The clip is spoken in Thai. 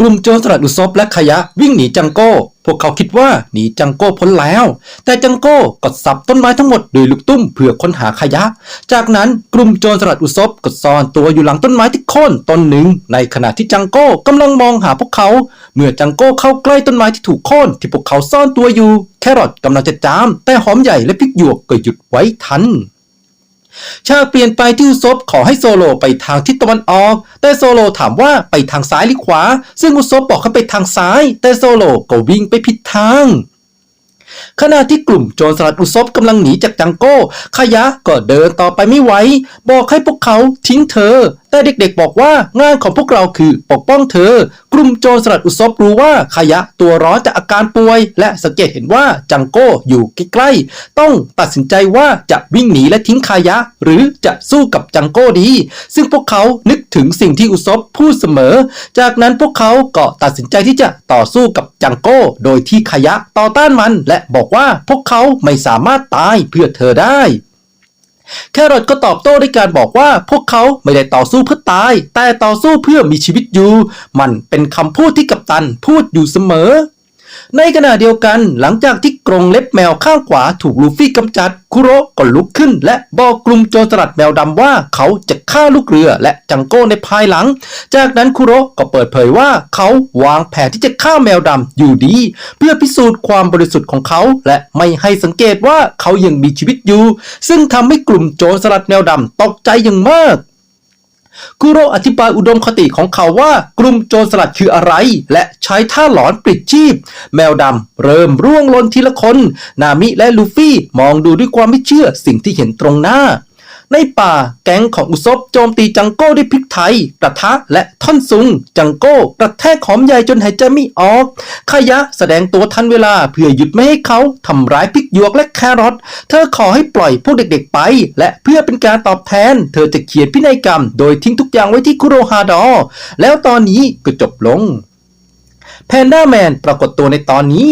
กลุ่มโจรสลัดอุซบและขยะวิ่งหนีจังโก้ พวกเขาคิดว่าหนีจังโก้พ้นแล้ว แต่จังโก้ก็สับต้นไม้ทั้งหมดโดยลูกตุ้มเพื่อค้นหาขยะ จากนั้นกลุ่มโจรสลัดอุซบก็ซ่อนตัวอยู่หลังต้นไม้ที่โค่นต้นหนึ่ง ในขณะที่จังโก้กำลังมองหาพวกเขา เมื่อจังโก้เข้าใกล้ต้นไม้ที่ถูกโค่นที่พวกเขาซ่อนตัวอยู่ แครอทกำลังจะจาม แต่หอมใหญ่และพริกหยวกก็หยุดไว้ทัน ฉาเปลี่ยนไปที่อุซบขอให้โซโลไปทางทิศตะวันออก แต่โซโลถามว่าไปทางซ้ายหรือขวา ซึ่งอุซบบอกให้ไปทางซ้าย แต่โซโลก็วิ่งไปผิดทางขณะที่กลุ่มโจรสลัดอุซบกำลังหนีจากจังโก้ขยะก็เดินต่อไปไม่ไหว บอกให้พวกเขาทิ้งเธอ แต่เด็กๆบอกว่างานของพวกเราคือปกป้องเธอ กลุ่มโจรสลัดอุซบรู้ว่าขยะตัวร้อนจากอาการป่วย และสังเกตเห็นว่าจังโก้อยู่ใกล้ๆ ต้องตัดสินใจว่าจะวิ่งหนีและทิ้งขยะ หรือจะสู้กับจังโก้ดี ซึ่งพวกเขานึกถึงสิ่งที่อุซบพูดเสมอ จากนั้นพวกเขาก็ตัดสินใจที่จะต่อสู้กับจังโก้ โดยที่ขยะต่อต้านมัน และบอกว่าพวกเขาไม่สามารถตายเพื่อเธอได้ แครอทก็ตอบโต้ด้วยการบอกว่าพวกเขาไม่ได้ต่อสู้เพื่อ ตาย แต่ต่อสู้เพื่อมีชีวิตอยู่ มันเป็นคำพูดที่กัปตันพูดอยู่เสมอ ในขณะเดียวกันหลังจากที่กรงเล็บแมวข้างขวาถูกลูฟี่กำจัด คุโรก็ลุกขึ้น และบอกกลุ่มโจรสลัดแมวดำว่าเขาจะฆ่าลูกเรือและจังโก้ในภายหลัง จากนั้นคุโรก็เปิดเผยว่าเขาวางแผนที่จะฆ่าแมวดำอยู่ดี เพื่อพิสูจน์ความบริสุทธิ์ของเขา และไม่ให้สังเกตว่าเขายังมีชีวิตอยู่ ซึ่งทำให้กลุ่มโจรสลัดแมวดำตกใจอย่างมาก กูโรอธิบายอุดมคติของเขาว่ากลุ่มโจรสลัดคืออะไร และใช้ท่าหลอนปลิดชีพ แมวดำเริ่มร่วงหลนทีละคน นามิและลูฟี่มองดูด้วยความไม่เชื่อสิ่งที่เห็นตรงหน้า ในป่าแก๊งของอุซบโจมตีจังโก้ด้วยพริกไทย กระทะและท่อนซุง จังโก้กระแทกหอมใหญ่จนหายใจไม่ออกขยะแสดงตัวทันเวลาเพื่อหยุดไม่ให้เขาทำร้ายพริกหยวกและแครอทเธอขอให้ปล่อยพวกเด็กๆไป และเพื่อเป็นการตอบแทน เธอจะเขียนพินัยกรรม โดยทิ้งทุกอย่างไว้ที่คุโรฮาดอ แล้วตอนนี้ก็จบลงแพนด้าแมนปรากฏตัวในตอนนี้